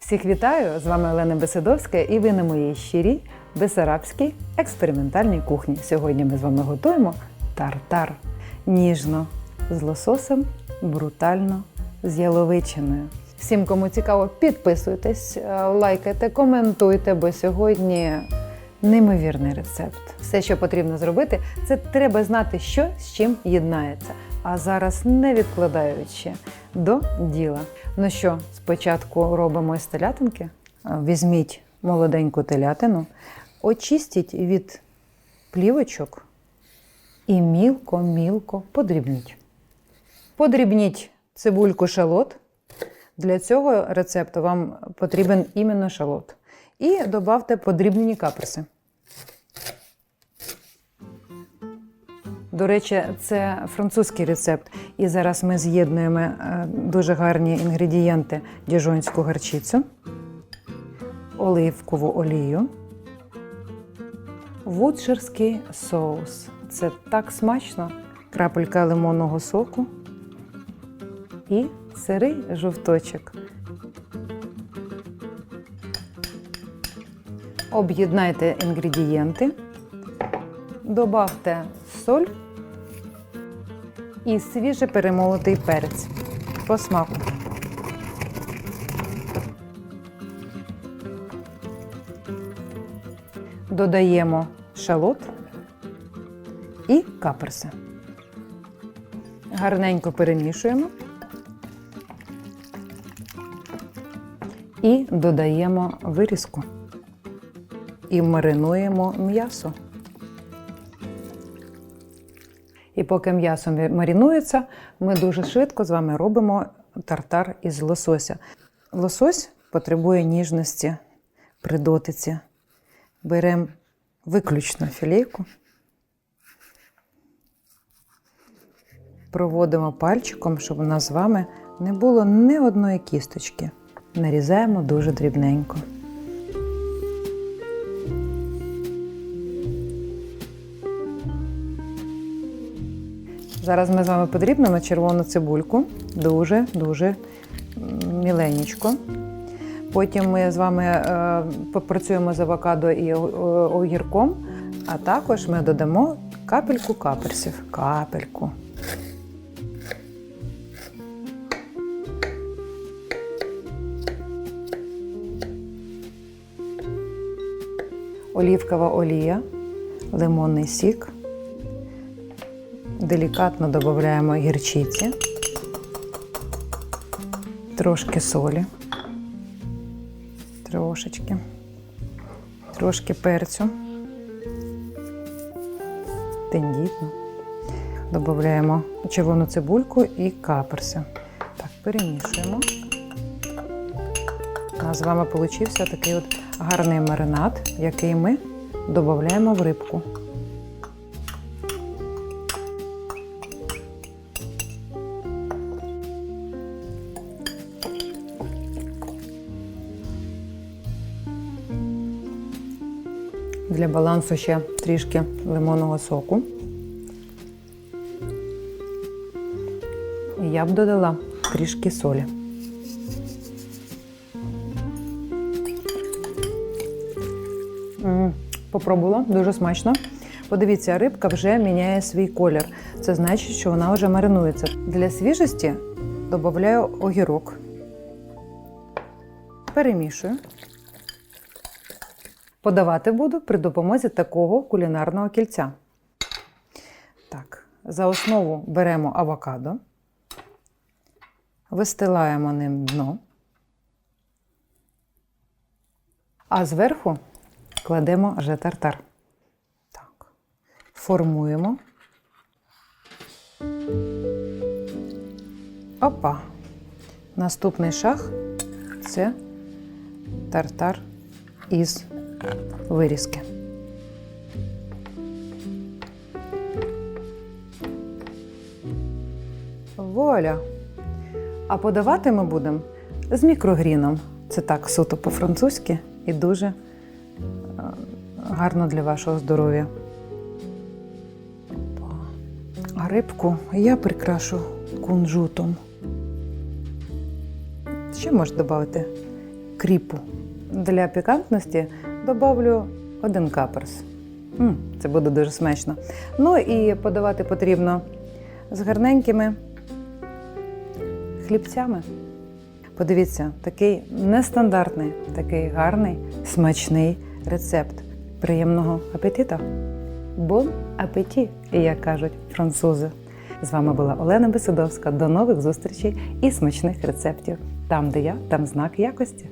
Всіх вітаю! З вами Олена Беседовська і ви на моїй щирій бесарабській експериментальній кухні. Сьогодні ми з вами готуємо тартар. Ніжно з лососем, брутально з яловичиною. Всім, кому цікаво, підписуйтесь, е, лайкайте, коментуйте, бо сьогодні неймовірний рецепт. Все, що потрібно зробити, це треба знати, що з чим єднається. А зараз, не відкладаючи до діла. Ну що, спочатку робимо із телятинки. Візьміть молоденьку телятину, очистіть від плівочок і мілко-мілко подрібніть. Подрібніть цибульку шалот. Для цього рецепту вам потрібен іменно шалот. І додавте подрібнені каперси. До речі, це французький рецепт. І зараз ми з'єднуємо е, дуже гарні інгредієнти діжонську гарчицю, оливкову олію, вудширський соус. Це так смачно, крапелька лимонного соку і сирий жовточок. Об'єднайте інгредієнти, добавте соль і свіже перемолотий перець по смаку. Додаємо шалот і каперси. Гарненько перемішуємо і додаємо вирізку. І маринуємо м'ясо. І поки м'ясо марінується, ми дуже швидко з вами робимо тартар із лосося. Лосось потребує ніжності при дотиці. Беремо виключно філейку, проводимо пальчиком, щоб у нас з вами не було ні одної кісточки. Нарізаємо дуже дрібненько. Зараз ми з вами подрібнемо червону цибульку дуже-дуже міленечко. Потім ми з вами е, попрацюємо з авокадо і огірком, а також ми додамо капельку каперсів. Капельку. Олівкова олія, лимонний сік. Делікатно додаємо гірчиці, трошки солі, трошечки, трошки перцю, тендітно. Додаємо червону цибульку і каперси. Так, перемішуємо. У нас з вами получився такий от гарний маринад, який ми додаємо в рибку. Для балансу ще трішки лимонного соку. І я б додала трішки солі. Попробувала, дуже смачно. Подивіться, рибка вже міняє свій колір. Це значить, що вона вже маринується. Для свіжості додаю огірок. Перемішую. Подавати буду при допомозі такого кулінарного кільця. Так, за основу беремо авокадо, вистилаємо ним дно, а зверху кладемо вже тартар. Так, формуємо. Опа. Наступний шаг це тартар із вирізки. Вуаля! А подавати ми будемо з мікрогріном. Це так суто по-французьки і дуже е, гарно для вашого здоров'я. А рибку я прикрашу кунжутом. Ще можна додати кріпу. Для пікантності добавлю один каперс. Це буде дуже смачно. Ну і подавати потрібно з гарненькими хлібцями. Подивіться, такий нестандартний, такий гарний, смачний рецепт. Приємного апетита! Бон апеті, як кажуть французи. З вами була Олена Бесидовська. До нових зустрічей і смачних рецептів. Там, де я, там знак якості.